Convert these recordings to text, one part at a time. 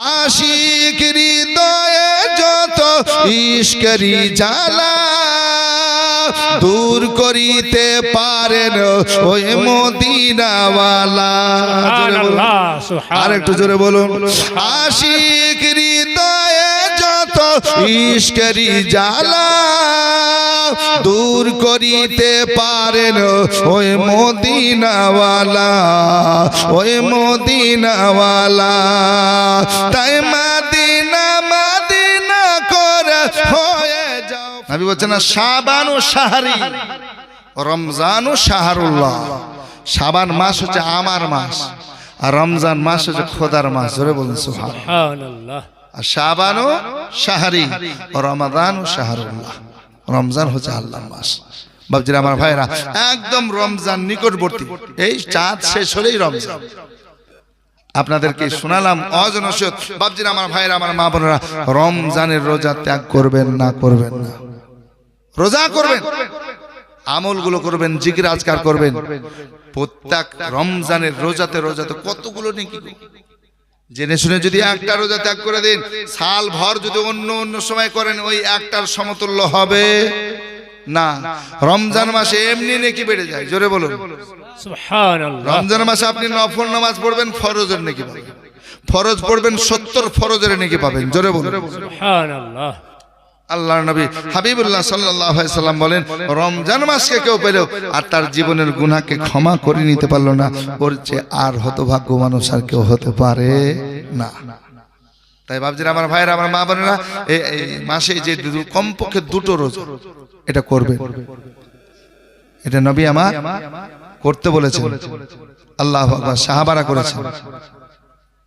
আশিক হৃদয়ে যত ইস্করি জ্বালা দূর করিতে পারেন ওই মদিনাওয়ালা। আর একটু জোরে বলুন। আশিক হৃদয়ে যত ইস্করি জ্বালা দূর করিতে পারেন ওই মদিনাওয়ালা ওই মদিনাওয়ালা। তাই মাদিনা মাদিনা করে হয়ে যাও। নবী বলছেন না শাবান ও শাহরি রমজান ও শাহরুল্লাহ। শাবান মাস হচ্ছে আমার মাস আর রমজান মাস হচ্ছে খোদার মাস। ধরে বলুন সুহান সুবহানাল্লাহ। আর শাবান ও শাহরি, রমাদান ও শাহরুল্লাহ। রমজান হচ্ছে আল্লাহর মাস। বাবজির আমার ভাইরা, একদম রমজান নিকটবর্তী। এই চাঁদ শেষ হলেই রমজান। আপনাদেরকে শোনালাম অজনসত বাবজির আমার ভাইরা, আমার মা বোনেরা, রমজানের রোজা ত্যাগ করবেন না করবেন না। রোজা করবেন। আমলগুলো করবেন, জিকির আজকার করবেন। প্রত্যেক রমজানের রোজাতে রোজাতে কতগুলো নাকি? জেনে শুনে যদি একটা রোজা ত্যাগ করে দিন সাল ভর যদি অন্য অন্য সময় করেন ওই একটার সমতুল্য হবে। না রমজান মাসে এমনি নেকি বেড়ে যায় জোরে বলুন। রমজান মাসে আপনি নফল নামাজ পড়বেন ফরজের নেকি পাবেন। ফরজ পড়বেন সত্তর ফরজের নেকি পাবেন জোরে বলুন। আল্লাহ নবী হাবিবুল্লাহ সাল্লাম বলেন, রমজান মাসকে কেউ পেল আর তার জীবনের গুনাহকে ক্ষমা করে নিতে পারল না। ওর চেয়ে আর হতভাগ্য মানুষ আর কেউ হতে পারে না। তাই ভাবছিলাম আমার ভাইয়েরা, আমার মা বোনেরা এই এই মাসে যে কমপক্ষে দুটো রোজ এটা করবে। এটা নবী আমার করতে বলেছে আল্লাহ সাহাবারা করেছেন।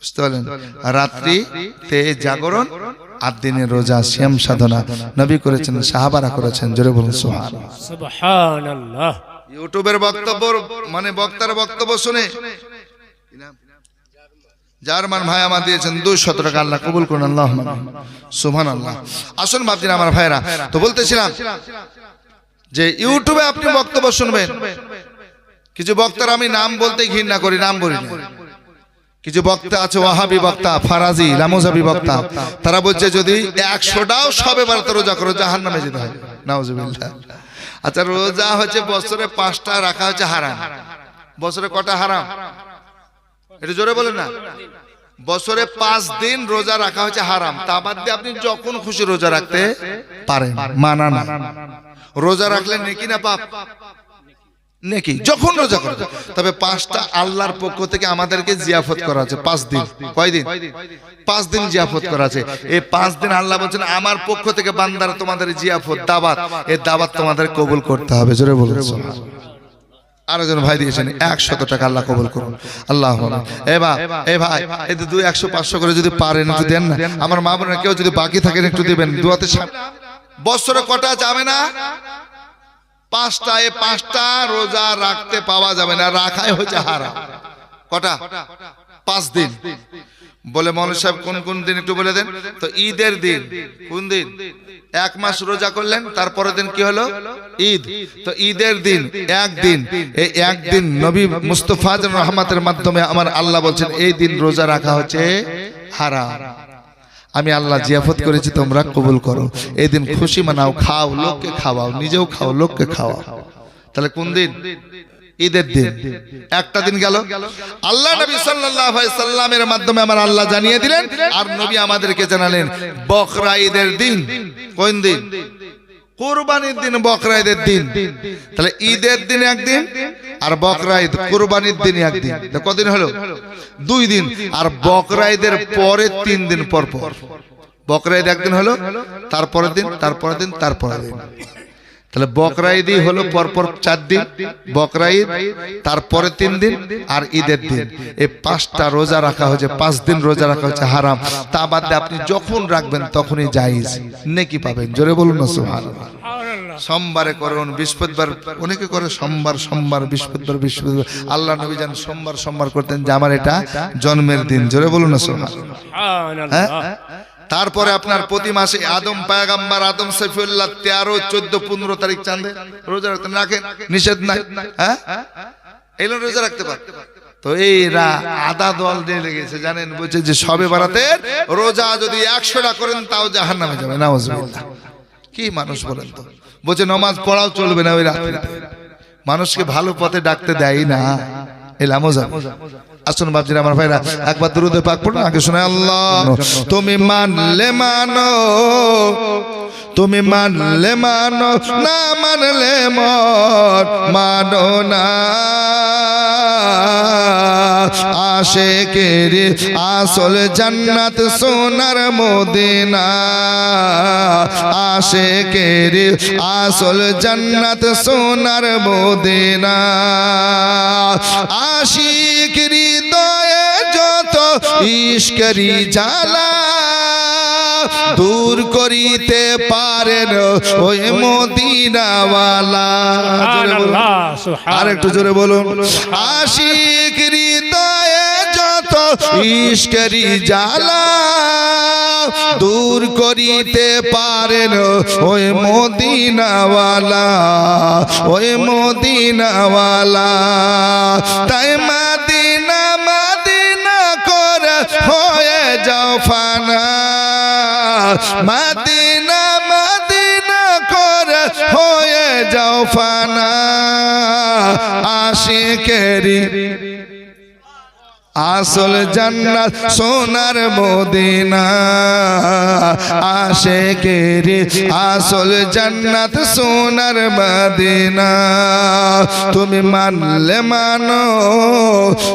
বুঝতে পারলেন? রাত্রি তে জাগরণ আর দিনের রোজা শ্যাম সাধনা নবী করেছেন সাহাবারা করেছেন জোরে বলুন সোহান ইউটিউবের বক্তব্য মানে বক্তার বক্তব্য শুনে। জার্মান ভাই আমার দিয়েছেন দুই শত টাকা আল্লাহ কবুল করুন আল্লাহ সুহান আল্লাহ আসুন ভাবছেন আমার ভাইরা তো বলতেছিলাম যে ইউটিউবে আপনি বক্তব্য শুনবেন। কিছু বক্তার আমি নাম বলতে ঘৃণা করি নাম বলি না। কিছু বক্তা আছে, ওয়াহাবি বক্তা, ফারাজি, লামোজাবি বক্তা। তারা বলছে, যদি একশোটাও সবে বারতে রোজা করো জাহান নামে যেতে হবে। নাউজুবিল্লাহ। আচ্ছা রোজা হচ্ছে বছরে পাঁচটা, রাখা হচ্ছে হারাম। বছরে কটা হারাম? এটা জোরে বলেন না। বছরে পাঁচ দিন রোজা রাখা হচ্ছে হারাম। তা বাদ দিয়ে আপনি যখন খুশি রোজা রাখতে পারেন। মানা রোজা রাখলে নেকি না পাপ? নেকি? যখন রোজা করে তবে পাঁচটা আল্লাহর পক্ষ থেকে আমাদেরকে জিয়াফত করা আছে পাঁচ দিন। কয়দিন পাঁচ দিন জিয়াফত করা আছে। এই পাঁচ দিন আল্লাহ বলছেন আমার পক্ষ থেকে বান্দার তোমাদের জিয়াফত দাবাত এই দাবাত তোমাদের কবুল করতে হবে। জোরে বলুন আরও জন ভাই দিয়েছেন একশত টাকা আল্লাহ কবুল করুন। আল্লাহ এ ভাই এ ভাই এই দুই একশো পাঁচশো করে যদি পারেন একটু দেন না। আমার মা বোনের কেউ যদি বাকি থাকেন একটু দিবেন। দুয়াতে বছরে কটা যাবে না? পাঁচটা এ পাঁচটা রোজা রাখতে পাওয়া যাবে না, রাখাই হচ্ছে হারা কটা? পাঁচ দিন। বলে মৌলানা সাহেব, কোন কোন দিন একটু বলে দেন? তো ঈদের দিন। কোন দিন? এক মাস রোজা করলেন, তারপরের দিন কি হলো? ঈদ। তো ঈদের দিন একদিন এই একদিন নবী মুস্তফা রহমাতের মাধ্যমে আমার আল্লাহ বলছেন, এই দিন রোজা রাখা হচ্ছে হারাম। আমি আল্লাহ জিয়াফত করেছি তোমরা কবুল করো। এই দিন খুশি মানাও খাও লোককে খাওয়াও নিজেও খাও লোককে খাওয়াও। তাহলে কোন দিন? ঈদের দিন। একটা দিন গেল। আল্লাহ নবী সাল্লাল্লাহু আলাইহি সাল্লামের মাধ্যমে আমার আল্লাহ জানিয়ে দিলেন আর নবী আমাদেরকে জানালেন বকরা ঈদের দিন? কোন দিন? কোরবানির দিন বকরাইদের দিন। তাহলে ঈদের দিন একদিন আর বকরাইদ কোরবানির দিন একদিন। কদিন হলো? দুই দিন। আর বকরাইদের পরে তিন দিন পর পর বকরাইদ একদিন হলো, তারপরের দিন তারপরের দিন তারপরের দিন। তাহলে বকরা ঈদই হলো পরপর চার দিন বকরা ঈদ তারপরে তিন দিন আর ঈদের দিন। এই পাঁচটা রোজা রাখা হয়েছে পাঁচ দিন রোজা রাখা হয়েছে হারাম। তা বাদে আপনি যখন রাখবেন তখনই জায়েজ। নেকি পাবেন? জোরে বলুন না সুবহানাল্লাহ। সুবহানাল্লাহ। সোমবারে করুন বৃহস্পতিবার অনেকে করে সোমবার সোমবার বৃহস্পতিবার বৃহস্পতিবার? আল্লাহ নবী যান সোমবার সোমবার করতেন যে আমার এটা জন্মের দিন। জোরে বলুন না সুবহানাল্লাহ। হ্যাঁ? তারপরে আপনার প্রতি মাসে আদম পায়গাম্বার আদম সৈফুল্লাহ তেরো চোদ্দ পনেরো তারিখ চাঁদে রোজা রাখতেন। রাখেন নিষেধ নাই। হ্যাঁ? এগুলো রোজা রাখতে পার। তো এইরা আদা দল দিয়ে লেগেছে জানেন? বলছে যে সবে বারাতে রোজা যদি একশোটা করেন তাও জাহান নামে যাবে। না কি মানুষ বলেন তো? বলছে, নমাজ পড়াও চলবে না ওই রাত্রে। মানুষকে ভালো পথে ডাকতে দেয় না। আসুন বাপজির, আমার ভাইরা, একবার দুরুদে পাক পড়ুন, আগে শোনা আল্লাহ। তুমি মানলে মানো, তুমি মানলে মানো, না মানলে মন মানো না। আশেকের আসল জান্নাত সোনার মদিনা। আশেকের আসল জান্নাত সোনার মদিনা। আশিক হৃদয়ে যত ইশকরি জ্বালা দূর করিতে পারেন ওই মদিনাওয়ালা। আর একটু জোরে বলুন। আশিক হৃদয়ে যত ইশকরি জ্বালা দূর করিতে পারেন ওই মদিনাওয়ালা ওই মদিনাওয়ালা। তাই মাদিনা মাদিনা করে হয়ে যাও ফানা মাদিনা মাদিনা করে হয়ে যাও ফানা। আশিকেরি আসল জান্নাত সোনার মদিনা। আশেকেরি আসল জান্নাত সোনার মদিনা। তুমি মানলে মানো,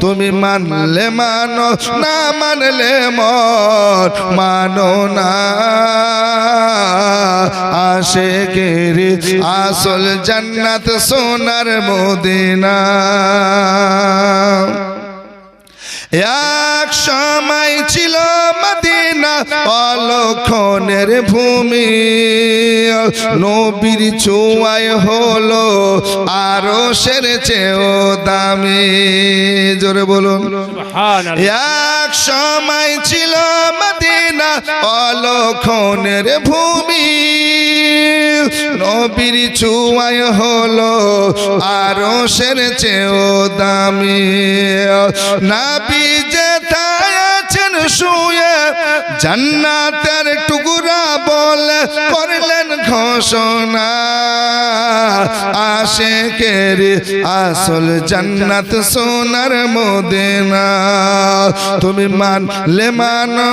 তুমি মানলে মানো, না মানলে মন মানো না। আশেকেরি আসল জান্নাত সোনার মদিনা। এক সময় ছিল মদিনা অলক্ষণের ভূমি। নবীর চুয়ায় হলো আরও সের চেয়েও দামি। জোরে বলুন। এক সময় ছিল মদিনা অলক্ষণের ভূমি। নবীর চুয়ায় হলো আরও সের চেয়েও দামি। নাবি যে আছেন শুয়ে জান্নাতের টুকুরা বল করলেন ঘোষণা। আশেকের আসল জান্নাত সোনার মদিনা। তুমি মানলে মানো